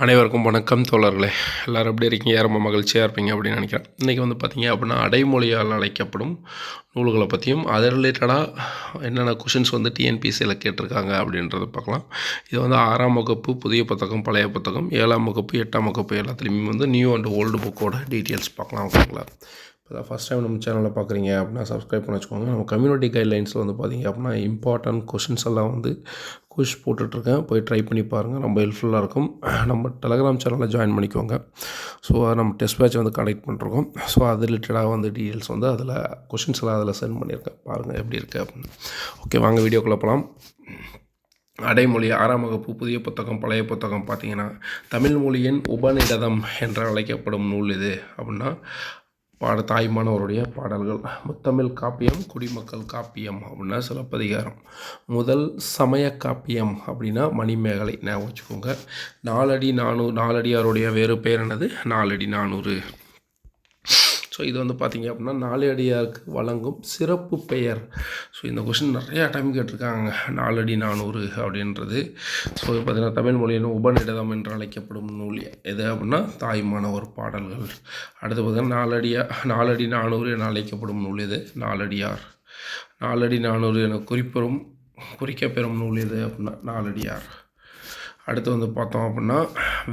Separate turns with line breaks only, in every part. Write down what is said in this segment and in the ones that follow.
அனைவருக்கும் வணக்கம் தோழர்களே. எல்லோரும் எப்படி இருக்கீங்க? ரொம்ப மகிழ்ச்சியாக இருப்பீங்க அப்படின்னு நினைக்கிறேன். இன்றைக்கி வந்து பார்த்தீங்க அப்படின்னா அடைமொழியால் அழைக்கப்படும் நூல்களை பற்றியும் அது ரிலேட்டடாக என்னென்ன கொஷின்ஸ் வந்து டிஎன்பிசியில் கேட்டிருக்காங்க அப்படின்றத பார்க்கலாம். இது வந்து ஆறாம் வகுப்பு புதிய புத்தகம் பழைய புத்தகம் ஏழாம் வகுப்பு எட்டாம் வகுப்பு எல்லாத்துலேயுமே வந்து நியூ அண்ட் ஓல்டு புக்கோட டீட்டெயில்ஸ் பார்க்கலாம் ஓகேங்களா? அதான் ஃபஸ்ட் டைம் நம்ம சேனலில் பார்க்குறீங்க அப்படின்னா சப்ஸ்கிரைப் பண்ணி வச்சுக்கோங்க. நம்ம கம்யூனிட்டி கைட்லைன்ஸில் வந்து பார்த்தீங்க அப்படின்னா இம்பார்ட்டன்ட் கொஷின்ஸ் எல்லாம் வந்து குஷ் போட்டுட்ருக்கேன். போய் ட்ரை பண்ணி பாருங்கள் ரொம்ப ஹெல்ப்ஃபுல்லாக இருக்கும். நம்ம டெலகிராம் சேனலில் ஜாயின் பண்ணிக்கோங்க. ஸோ நம்ம டெஸ்ட் பேட்ச் வந்து கனெக்ட் பண்ணிருக்கோம். ஸோ அது ரிலேட்டடாக வந்து டீட்டெயில்ஸ் வந்து அதில் கொஷின்ஸ் எல்லாம் அதில் சென்ட் பண்ணியிருக்கேன் பாருங்கள் எப்படி இருக்குது அப்படின்னு. ஓகே வாங்க வீடியோக்குள்ளே போகலாம் அடைமொழி ஆறாம் வகுப்பு புதிய புத்தகம் பழைய புத்தகம் பார்த்தீங்கன்னா தமிழ் மொழியின் உபநிடதம் என்று அழைக்கப்படும் நூல் இது. அப்படின்னா பாட தாய்மானவருடைய பாடல்கள். முத்தமிழ் காப்பியம் குடிமக்கள் காப்பியம் அப்படின்னா சிலப்பதிகாரம். முதல் சமய காப்பியம் அப்படின்னா மணிமேகலை. ஞாபகம் வச்சுக்கோங்க. நாலடி நானூறு நாலடியாருடைய வேறு பேர் என்னது? நாலடி நானூறு. ஸோ இது வந்து பார்த்திங்க அப்படின்னா நாலடியாருக்கு வழங்கும் சிறப்பு பெயர். ஸோ இந்த கொஷின் நிறையா டைம் கேட்டிருக்காங்க. நாலடி நானூறு அப்படின்றது. ஸோ பார்த்திங்கன்னா தமிழ் மொழியின் உபநிடதம் என்று அழைக்கப்படும் நூல். எது அப்படின்னா தாய்மானவர் பாடல்கள். அடுத்து பார்த்திங்கன்னா நாலடியா நாலடி நானூறு என அழைக்கப்படும் நூல் எது? நாலடியார். நாலடி நானூறு என குறிப்பெறும் குறிக்கப்பெறும் நூல் எது அப்படின்னா நாலடியார். அடுத்து வந்து பார்த்தோம் அப்படின்னா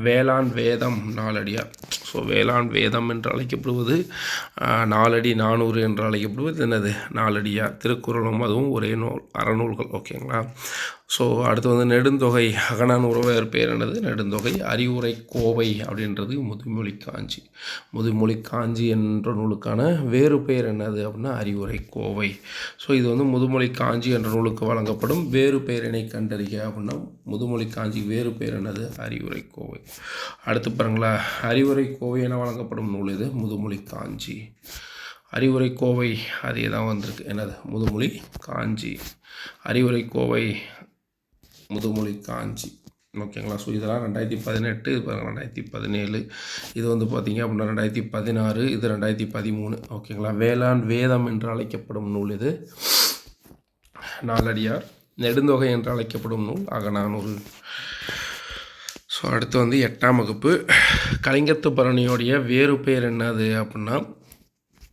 வேளாண் வேதம் நாலடியார். ஸோ வேளாண் வேதம் என்று அழைக்கப்படுவது நாலடி நானூறு என்று அழைக்கப்படுவது என்னது? நாலடியாக திருக்குறளும் அதுவும் ஒரே நூல் அறநூல்கள். ஓகேங்களா ஸோ அடுத்து வந்து நெடுந்தொகை அகனான் உறவையர் பேர் என்னது? நெடுந்தொகை அறிவுரை கோவை அப்படின்றது முதுமொழி காஞ்சி. முதுமொழி காஞ்சி என்ற நூலுக்கான வேறு பெயர் என்னது அப்படின்னா அறிவுரை கோவை. ஸோ இது வந்து முதுமொழி காஞ்சி என்ற நூலுக்கு வழங்கப்படும் வேறு பெயரினை கண்டறிக அப்படின்னா முதுமொழி காஞ்சி வேறு பெயர் என்னது? அறிவுரை கோவை. அடுத்து பாருங்களா அறிவுரை கோவை என வழங்கப்படும் நூல் இது. முதுமொழி காஞ்சி. அறிவுரை கோவை அதே தான் வந்திருக்கு. என்னது? முதுமொழி காஞ்சி. அறிவுரை கோவை முதுமொழி காஞ்சி. ஓகேங்களா? ஸோ இதெல்லாம் ரெண்டாயிரத்தி பதினெட்டு இப்போ ரெண்டாயிரத்தி பதினேழு. இது வந்து பார்த்திங்க அப்படின்னா ரெண்டாயிரத்தி பதினாறு இது ரெண்டாயிரத்தி பதிமூணு. ஓகேங்களா? வேளாண் வேதம் என்று அழைக்கப்படும் நூல் இது. நாலடியார் நெடுந்தொகை என்று அழைக்கப்படும் நூல். அகநானூறு ஸோ அடுத்து வந்து எட்டாம் வகுப்பு. கலிங்கத்து பரணியோடைய வேறு பெயர் என்னது அப்படின்னா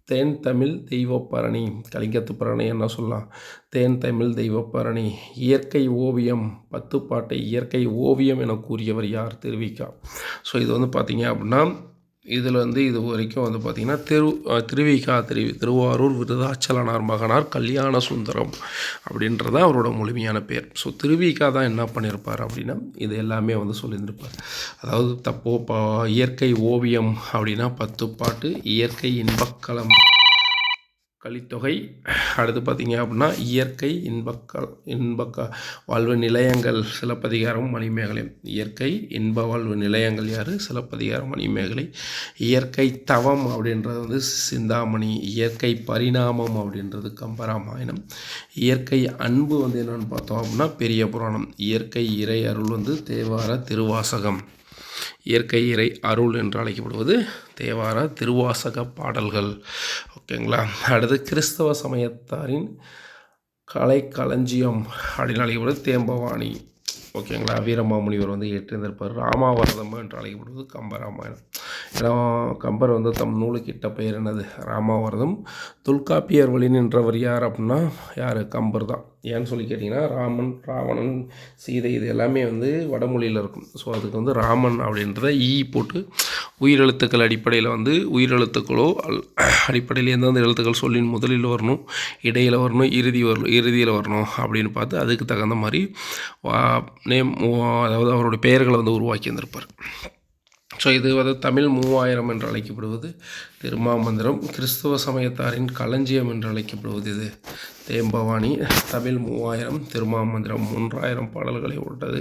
தேன் தமிழ் தெய்வப்பரணி கலிங்கத்து பரணி என்ன சொல்லலாம்? தேன் தமிழ் தெய்வப்பரணி இயற்கை ஓவியம் பத்துப்பாட்டை இயற்கை ஓவியம் என கூறியவர் யார் தெரிவிக்கா ஸோ இது வந்து பார்த்திங்க அப்படின்னா இதில் வந்து இது வரைக்கும் வந்து பார்த்திங்கன்னா திரு திருவிகா திருவி திருவாரூர் விருதாச்சலனார் மகனார் கல்யாண சுந்தரம் அப்படின்றத அவரோட முழுமையான பேர். ஸோ திருவிகா தான் என்ன பண்ணியிருப்பார் அப்படின்னா இது எல்லாமே வந்து சொல்லியிருந்திருப்பார். அதாவது தப்போ இயற்கை ஓவியம் அப்படின்னா பத்து பாட்டு இயற்கை இன்பக்களம் கலித்தொகை அடுத்து பார்த்திங்க அப்படின்னா இயற்கை இன்பக்க இன்பக்க வாழ்வு நிலையங்கள் சிலப்பதிகாரம் மணிமேகலை. இயற்கை இன்ப வாழ்வு நிலையங்கள் யார்? சிலப்பதிகாரம் மணிமேகலை. இயற்கை தவம் அப்படின்றது வந்து சிந்தாமணி. இயற்கை பரிணாமம் அப்படின்றது கம்பராமாயணம். இயற்கை அன்பு வந்து என்னென்னு பார்த்தோம் அப்படின்னா பெரிய புராணம். இயற்கை இறை அருள் வந்து தேவார திருவாசகம். இயற்கை இறை அருள் என்று அழைக்கப்படுவது தேவார திருவாசக பாடல்கள். ஓகேங்களா? அடுத்து கிறிஸ்தவ சமயத்தாரின் கலை களஞ்சியம் அப்படின்னு அழைக்கப்படுவது தேம்பவாணி. ஓகேங்களா? வீரமாமுனிவர் வந்து ஏற்றிருந்திருப்பார். ராமாவரதம் என்று அழைக்கப்படுவது கம்பராமாயணம். கம்பர் வந்து தம் நூலுக்கிட்ட பெயர் என்னது? ராமாவரதம். தொல்காப்பியர் வழி நின்றவர் யார் அப்படின்னா யார்? கம்பர் தான். ஏன்னு சொல்லி கேட்டிங்கன்னா ராமன் ராவணன் சீதை இது எல்லாமே வந்து வடமொழியில் இருக்கும். ஸோ அதுக்கு வந்து ராமன் அப்படின்றத ஈ போட்டு உயிரெழுத்துக்கள் அடிப்படையில் வந்து உயிரெழுத்துக்களோ அடிப்படையில் எந்தெந்த எழுத்துக்கள் சொல்லின் முதலில் வரணும் இடையில் வரணும் இறுதி வரணும் இறுதியில் வரணும் அப்படின்னு பார்த்து அதுக்கு தகுந்த மாதிரி நேம் அதாவது அவருடைய பெயர்களை வந்து உருவாக்கி வந்திருப்பார் ஸோ இது வந்து தமிழ் மூவாயிரம் என்று அழைக்கப்படுவது. திருமாமந்திரம் கிறிஸ்துவ சமயத்தாரின் களஞ்சியம் என்று அழைக்கப்படுவது இது. தேம்பவாணி தமிழ் மூவாயிரம் திருமாமந்திரம் மூன்றாயிரம் பாடல்களை உள்ளது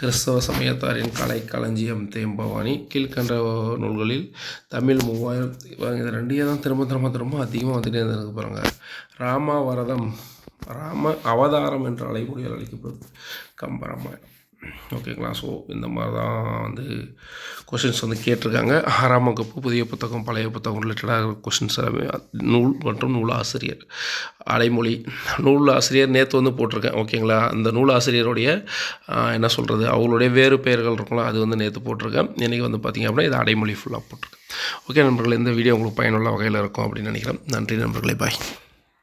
கிறிஸ்தவ சமயத்தாரின் கலை களஞ்சியம் தேம்பவாணி கீழ்கண்ட நூல்களில் தமிழ் மூவாயிரம் இது ரெண்டையே தான் திரும்ப திரும்ப திரும்ப அதிகமாக வந்துட்டே இருந்திருக்கு பாருங்கள் ராமாவரதம் ராம அவதாரம் என்று அழைமொழியால் அழைக்கப்படுது கம்பராமாயணம். ஓகேங்களா ஸோ இந்த மாதிரி தான் வந்து கொஷின்ஸ் வந்து கேட்டிருக்காங்க. ஆறாம் வகுப்பு புதிய புத்தகம் பழைய புத்தகம் ரிலேட்டடாக கொஷின்ஸ் எல்லாமே நூல் மற்றும் நூலாசிரியர் அடைமொழி. நூல் ஆசிரியர் நேற்று வந்து போட்டிருக்கேன். ஓகேங்களா அந்த நூல் ஆசிரியருடைய என்ன சொல்கிறது அவங்களுடைய வேறு பெயர்கள் இருக்கும்ல அது வந்து நேற்று போட்டிருக்கேன். இன்றைக்கி வந்து பார்த்திங்க அப்படின்னா இது அடைமொழி ஃபுல்லாக போட்டிருக்கேன். ஓகே நண்பர்கள் இந்த வீடியோ உங்களுக்கு பயனுள்ள வகையில் இருக்கும் அப்படின்னு நினைக்கிறேன். நன்றி நண்பர்களே பாய்